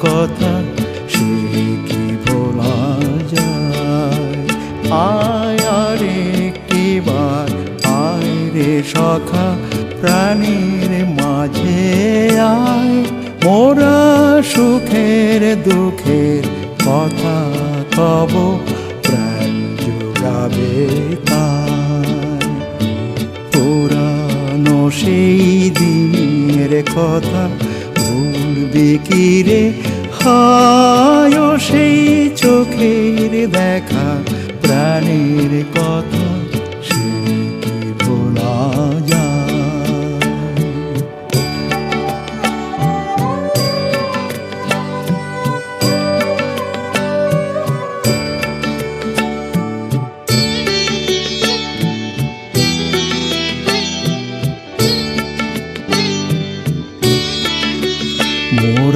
কথা সে কি ভোলা যায়? আয় আরে একটিবার আয় রে সখা, প্রাণীর মাঝে আয়। মোরা সুখের দুঃখের কথা কব প্রাণ তাই। পুরানো সেই দিনের কথা ভুলবে কি রে? হয় সেই চোখের দেখা প্রাণের কথা।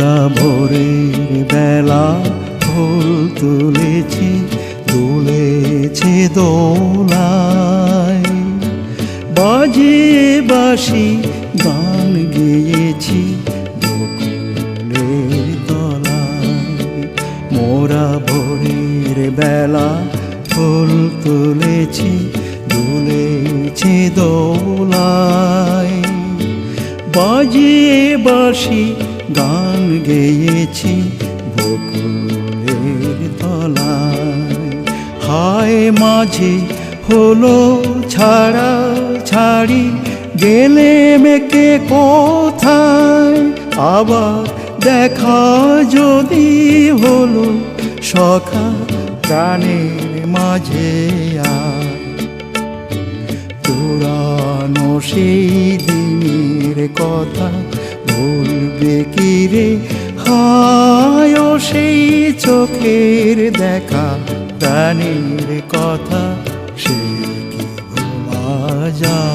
মোরা ভোরের বেলা ফুল তুলেছি, তুলেছে দোলায়। বাজে বাসি গান গেয়েছি মোরা ভোরের বেলা ফুল তুলেছি দুলেছে দোলায়। বাজে বাসি গান গেয়েছি বকুলের তলায়। হায় মাঝে হলো ছাড়া ছাড়ি, গেলে মেকে কোথায়? আবার দেখা যদি হলো সখা প্রাণের মাঝে আর পুরানো সেই দিনের কথা পাবে কি রে? হয় সেই চোখের দেখা প্রাণীর কথা সে কি যায়?